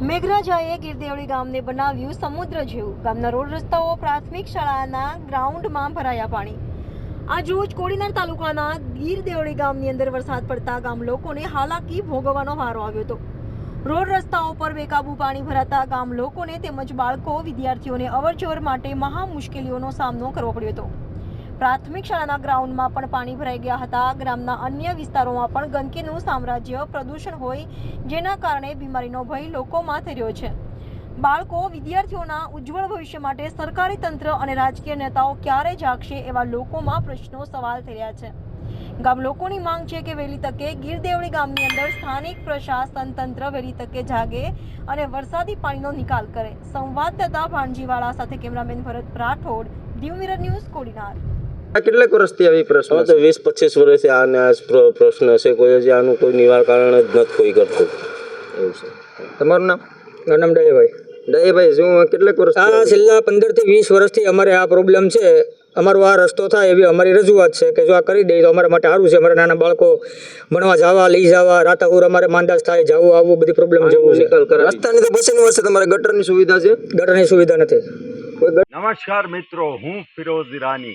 મેઘરાજાએ ગીરદેવળી ગામને બનાવ્યું સમુદ્ર જેવું. ગામના રોડ રસ્તાઓ, પ્રાથમિક શાળાના ગ્રાઉન્ડમાં ભરાયા પાણી. આજરોજ કોડીનાર તાલુકાના ગીરદેવળી ગામની અંદર વરસાદ પડતા ગામ લોકોને હાલાકી ભોગવવાનો વારો આવ્યો હતો. રોડ રસ્તાઓ પર બેકાબુ પાણી ભરાતા ગામ લોકોને તેમજ બાળકો વિદ્યાર્થીઓને અવરજવર માટે મહા મુશ્કેલીઓનો સામનો કરવો પડ્યો હતો. પ્રાથમિક શાળાના ગ્રાઉન્ડમાં પણ પાણી ભરાઈ ગયા હતા. ગ્રામના અન્ય વિસ્તારોમાં પણ ગંદકીનું સામ્રાજ્ય પ્રદૂષણ હોય જેના કારણે બીમારીનો ભય લોકોમાં થઈ રહ્યો છે. બાળકો, વિદ્યાર્થીઓના ઉજ્જવળ ભવિષ્ય માટે સરકારી તંત્ર અને રાજકીય નેતાઓ ક્યારે જાગશે એવા લોકોમાં પ્રશ્નો સવાલ થઈ રહ્યા છે. ગામ લોકોની માંગ છે કે વહેલી તકે ગીરદેવળી ગામની અંદર સ્થાનિક પ્રશાસન તંત્ર વહેલી તકે જાગે અને વરસાદી પાણીનો નિકાલ કરે. સંવાદદાતા ભાણજીવાળા સાથે cameraman Bharat Rathod Diu mirror news Kodinar. આ કેટલાક વર્ષથી આવી પ્રશ્ન તો વીસ પચીસ વર્ષથી આને આ જ પ્ર- પ્રશ્ન છે. કોઈ હજી આનું કોઈ નિવારણ જ નથી કોઈ કરતું. એવું છે. તમારું નામ? મારું નામ ડયાભાઈ દયાભાઈ શું કેટલાક વર્ષ આ છેલ્લા પંદરથી વીસ વર્ષથી અમારે આ પ્રોબ્લેમ છે. અમારો આ રસ્તો થાય એવી અમારી રજૂઆત છે કે જો આ કરી દઈએ તો અમારા માટે સારું છે. અમારા નાના બાળકો ભણવા જવા લઈ જવા રાતાપુર અમારે માંદાસ થાય જવું આવવું બધી પ્રોબ્લેમ જવું છે. રસ્તાની તો બસની વર્ષે તમારે ગટરની સુવિધા છે? ગટરની સુવિધા નથી. કોઈ નમસ્કાર મિત્રો હું ફિરોઝ ઈરાની.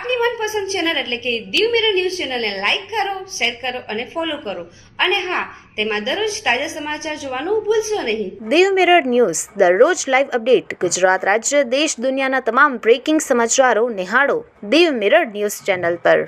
આપની મનપસંદ ચેનલ એટલે કે દીવ મિરર ન્યૂઝ ચેનલને લાઇક કરો શેર કરો અને ફોલો કરો. અને હા, તેમાં દરરોજ તાજા સમાચાર જોવાનું ભૂલશો નહીં. દીવ મિરર ન્યૂઝ દરરોજ લાઈવ અપડેટ ગુજરાત રાજ્ય, દેશ દુનિયાના તમામ બ્રેકિંગ સમાચારો નિહાળો દીવ મિરર ન્યૂઝ ચેનલ પર.